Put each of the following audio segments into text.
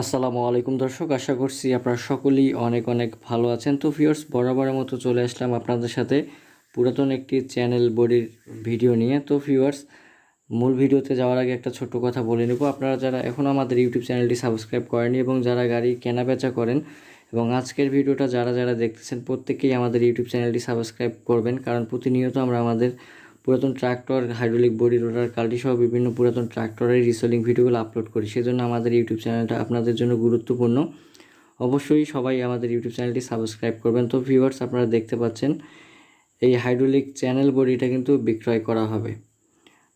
আসসালামু আলাইকুম দর্শক, আশা করছি আপনারা সকলেই অনেক অনেক ভালো আছেন। তো ভিউয়ার্স বরাবরের মতো চলে আসলাম আপনাদের সাথে পুরাতন একটি চ্যানেল বডির ভিডিও নিয়ে। তো ভিউয়ার্স মূল ভিডিওতে যাওয়ার আগে একটা ছোট্ট কথা বলে নেব। আপনারা যারা এখনও আমাদের ইউটিউব চ্যানেলটি সাবস্ক্রাইব করেনি এবং যারা গাড়ি কেনা বেচা করেন এবং আজকের ভিডিওটা যারা যারা দেখতেছেন, প্রত্যেকেই আমাদের ইউটিউব চ্যানেলটি সাবস্ক্রাইব করবেন। কারণ প্রতিনিয়ত আমরা আমাদের পুরাতন ট্রাক্টর হাইড্রোলিক বডি রোটার কাল্টি সহ বিভিন্ন পুরাতন ট্রাক্টরের রিসেলিং ভিডিওগুলো আপলোড করি। সেজন্য আমাদের ইউটিউব চ্যানেলটা আপনাদের জন্য গুরুত্বপূর্ণ। অবশ্যই সবাই আমাদের ইউটিউব চ্যানেলটি সাবস্ক্রাইব করবেন। তো ভিউয়ার্স আপনারা দেখতে পাচ্ছেন, এই হাইড্রোলিক চ্যানেল বডিটা কিন্তু বিক্রয় করা হবে।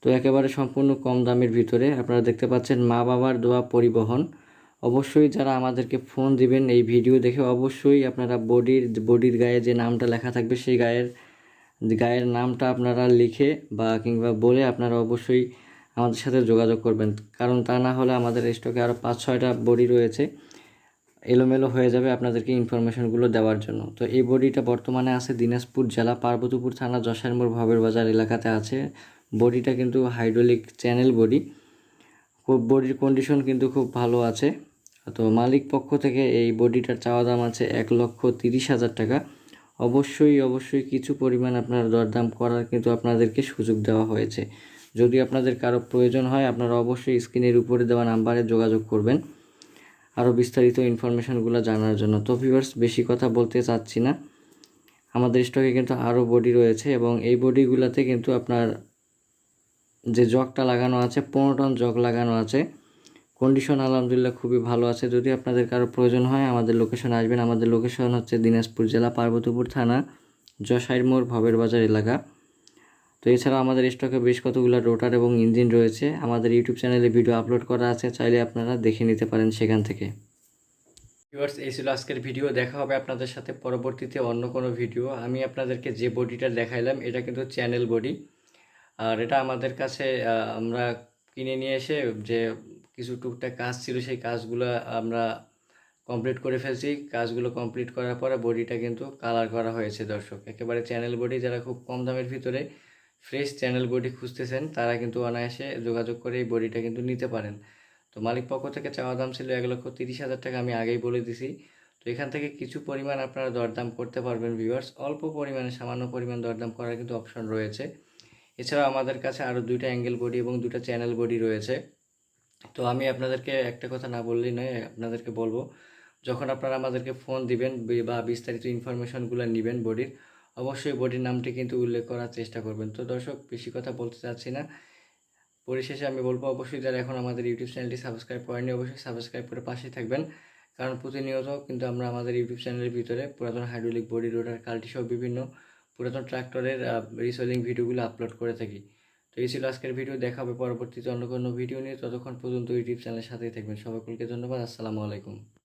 তো একেবারে সম্পূর্ণ কম দামের ভিতরে আপনারা দেখতে পাচ্ছেন মা বাবার দোয়া পরিবহন। অবশ্যই যারা আমাদেরকে ফোন দিবেন এই ভিডিও দেখে, অবশ্যই আপনারা বডির বডির গায়ে যে নামটা লেখা থাকবে, সেই গায়ের গায়ের নামটা আপনারা লিখে বা কিংবা বলে আপনারা অবশ্যই আমাদের সাথে যোগাযোগ করবেন। কারণ তা না হলে আমাদের স্টকে আরও পাঁচ, ছয়টা বডি রয়েছে। এলোমেলো হয়ে যাবে আপনাদেরকে ইনফরমেশনগুলো দেওয়ার জন্য। তো এই বডিটা বর্তমানে আছে দিনাজপুর জেলা পার্বতীপুর থানা যশারমোড় ভবের বাজার এলাকাতে আছে। বডিটা কিন্তু হাইড্রোলিক চ্যানেল বডি বডির কন্ডিশন কিন্তু খুব ভালো আছে। তো মালিক পক্ষ থেকে এই বডিটার চাওয়া দাম আছে এক লক্ষ তিরিশ হাজার টাকা। অবশ্যই অবশ্যই কিছু পরিমাণ আপনার দরদাম করার কিন্তু আপনাদেরকে সুযোগ দেওয়া হয়েছে। যদি আপনাদের কারও প্রয়োজন হয়, আপনারা অবশ্যই স্ক্রিনের উপরে দেওয়া নাম্বারে যোগাযোগ করবেন। আরও বিস্তারিত ইনফরমেশনগুলো জানার জন্য। তো ভিউয়ার্স, বেশি কথা বলতে চাচ্ছি না। আমাদের স্টকে কিন্তু আরও বডি রয়েছে এবং এই বডিগুলোতে কিন্তু আপনার যে জগটা লাগানো আছে, পনেরো টন জগ লাগানো আছে। কন্ডিশন আলহামদুলিল্লাহ খুবই ভালো আছে। যদি আপনাদের কারও প্রয়োজন হয়, আমাদের লোকেশন আসবেন। আমাদের লোকেশন হচ্ছে দিনাজপুর জেলা পার্বতীপুর থানা, যশাইর মোড় ভবের বাজার এলাকা। তো এছাড়াও আমাদের স্টকে বেশ কতগুলো রোটার এবং ইঞ্জিন রয়েছে। আমাদের ইউটিউব চ্যানেলে ভিডিও আপলোড করা আছে। চাইলে আপনারা দেখে নিতে পারেন সেখান থেকে। ভিউয়ার্স এই ছিল আজকের ভিডিও দেখা হবে আপনাদের সাথে পরবর্তীতে অন্য কোনো ভিডিও আমি আপনাদেরকে যে বডিটা দেখাইলাম, এটা কিন্তু চ্যানেল বডি আর এটা আমাদের কাছে আমরা কিনে নিয়ে এসে যে কিছু টুকটাক কাজ ছিল, সেই কাজগুলো আমরা কমপ্লিট করে ফেলছি। কাজগুলো কমপ্লিট করার পরে বডিটা কিন্তু কালার করা হয়েছে দর্শক। একেবারে চ্যানেল বডি যারা খুব কম দামের ভিতরে ফ্রেশ চ্যানেল বডি খুঁজতেছেন, তারা কিন্তু অনায়াসে যোগাযোগ করে এই বডিটা কিন্তু নিতে পারেন। তো মালিক পক্ষ থেকে চাওয়া দাম ছিল এক লক্ষ তিরিশ হাজার টাকা, আমি আগেই বলে দিছি। তো এখান থেকে কিছু পরিমাণ আপনারা দরদাম করতে পারবেন ভিউয়ার্স অল্প পরিমাণে, সামান্য পরিমাণ দরদাম করার কিন্তু অপশন রয়েছে। এছাড়াও আমাদের কাছে আরও দুইটা অ্যাঙ্গেল বডি এবং দুটো চ্যানেল বডি রয়েছে। তো আমি আপনাদেরকে একটা কথা না বললেই নয়, আপনাদেরকে বলব, যখন আপনারা আমাদেরকে ফোন দিবেন বা বিস্তারিত ইনফরমেশনগুলো নেবেন বডির, অবশ্যই বডির নামটি কিন্তু উল্লেখ করার চেষ্টা করবেন। তো দর্শক, বেশি কথা বলতে চাচ্ছি না। পরিশেষে আমি বলব, অবশ্যই যারা এখন আমাদের ইউটিউব চ্যানেলটি সাবস্ক্রাইব করেনি অবশ্যই সাবস্ক্রাইব করে পাশেই থাকবেন। কারণ প্রতিনিয়ত কিন্তু আমরা আমাদের ইউটিউব চ্যানেলের ভিতরে পুরাতন হাইড্রোলিক বডি রোডার কাল্টি সহ বিভিন্ন পুরাতন ট্রাক্টরের রিসেলিং ভিডিওগুলো আপলোড করে থাকি। এই ছিল আজকের ভিডিও। দেখা হবে পরবর্তীতে অন্য কোনো ভিডিও নিয়ে। ততক্ষণ পর্যন্ত ইউটিউব চ্যানেলের সাথেই থাকবেন। সকলকে ধন্যবাদ। আসসালামু আলাইকুম।